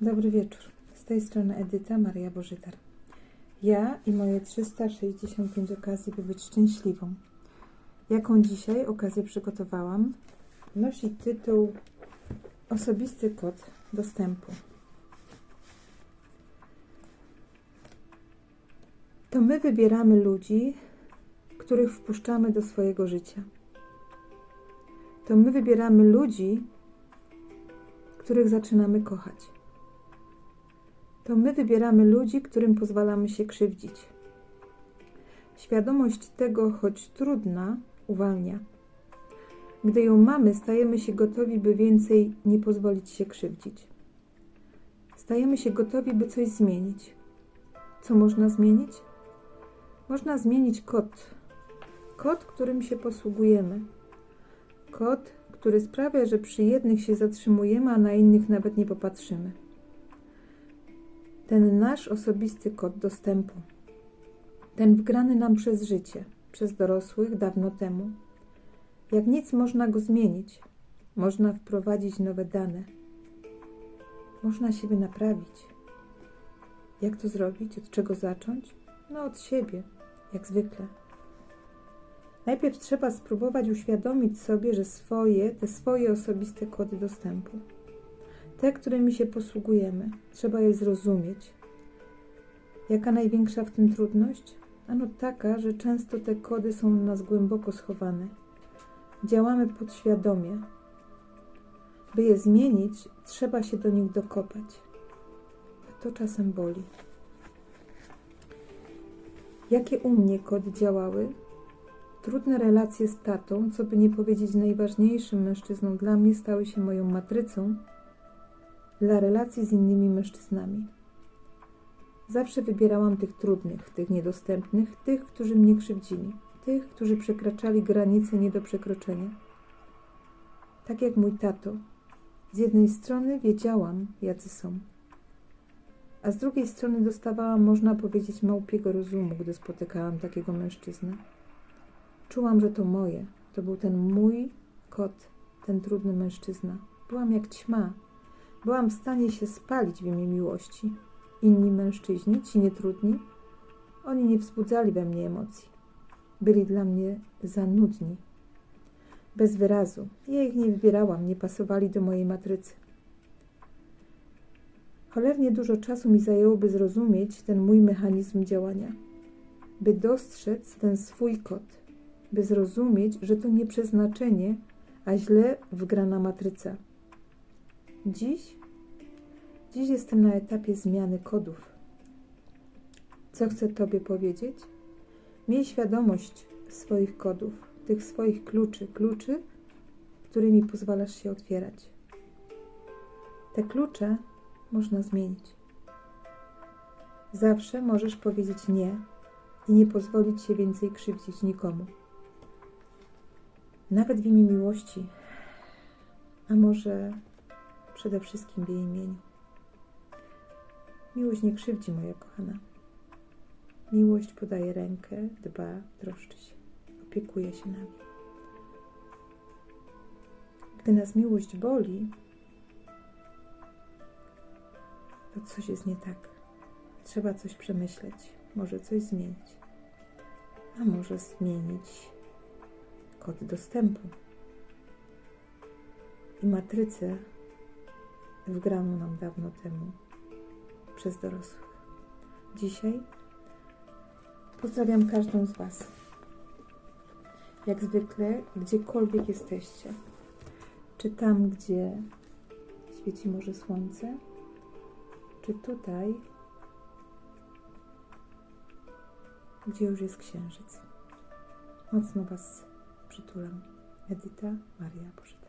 Dobry wieczór. Z tej strony Edyta Maria Bożytar. Ja i moje 365 okazji, by być szczęśliwą. Jaką dzisiaj okazję przygotowałam, nosi tytuł Osobisty kod dostępu. To my wybieramy ludzi, których wpuszczamy do swojego życia. To my wybieramy ludzi, których zaczynamy kochać. To my wybieramy ludzi, którym pozwalamy się krzywdzić. Świadomość tego, choć trudna, uwalnia. Gdy ją mamy, stajemy się gotowi, by więcej nie pozwolić się krzywdzić. Stajemy się gotowi, by coś zmienić. Co można zmienić? Można zmienić kod. Kod, którym się posługujemy. Kod, który sprawia, że przy jednych się zatrzymujemy, a na innych nawet nie popatrzymy. Ten nasz osobisty kod dostępu. Ten wgrany nam przez życie, przez dorosłych dawno temu. Jak nic można go zmienić, można wprowadzić nowe dane. Można siebie naprawić. Jak to zrobić? Od czego zacząć? No od siebie, jak zwykle. Najpierw trzeba spróbować uświadomić sobie, że swoje, te swoje osobiste kody dostępu, te, którymi się posługujemy, trzeba je zrozumieć. Jaka największa w tym trudność? Ano taka, że często te kody są u nas głęboko schowane. Działamy podświadomie. By je zmienić, trzeba się do nich dokopać. A to czasem boli. Jakie u mnie kody działały? Trudne relacje z tatą, co by nie powiedzieć najważniejszym mężczyzną dla mnie, stały się moją matrycą dla relacji z innymi mężczyznami. Zawsze wybierałam tych trudnych, tych niedostępnych, tych, którzy mnie krzywdzili, tych, którzy przekraczali granice nie do przekroczenia. Tak jak mój tato. Z jednej strony wiedziałam, jacy są, a z drugiej strony dostawałam, można powiedzieć, małpiego rozumu, gdy spotykałam takiego mężczyznę. Czułam, że to moje, to był ten mój kot, ten trudny mężczyzna. Byłam jak ćma. Byłam w stanie się spalić w imię miłości. Inni mężczyźni, ci nietrudni, oni nie wzbudzali we mnie emocji. Byli dla mnie za nudni. Bez wyrazu. Ja ich nie wybierałam, nie pasowali do mojej matrycy. Cholernie dużo czasu mi zajęło, by zrozumieć ten mój mechanizm działania, by dostrzec ten swój kod, by zrozumieć, że to nie przeznaczenie, a źle wgrana matryca. Dziś, dziś jestem na etapie zmiany kodów. Co chcę Tobie powiedzieć? Miej świadomość swoich kodów, tych swoich kluczy, kluczy, którymi pozwalasz się otwierać. Te klucze można zmienić. Zawsze możesz powiedzieć nie i nie pozwolić się więcej krzywdzić nikomu. Nawet w imię miłości, a może przede wszystkim w jej imieniu. Miłość nie krzywdzi, moja kochana. Miłość podaje rękę, dba, troszczy się, opiekuje się nami. Gdy nas miłość boli, to coś jest nie tak. Trzeba coś przemyśleć, może coś zmienić, a może zmienić kod dostępu i matrycę wgraną nam dawno temu przez dorosłych. Dzisiaj pozdrawiam każdą z Was. Jak zwykle, gdziekolwiek jesteście, czy tam, gdzie świeci może słońce, czy tutaj, gdzie już jest księżyc. Mocno Was przytulam. Edyta Maria Bożyta.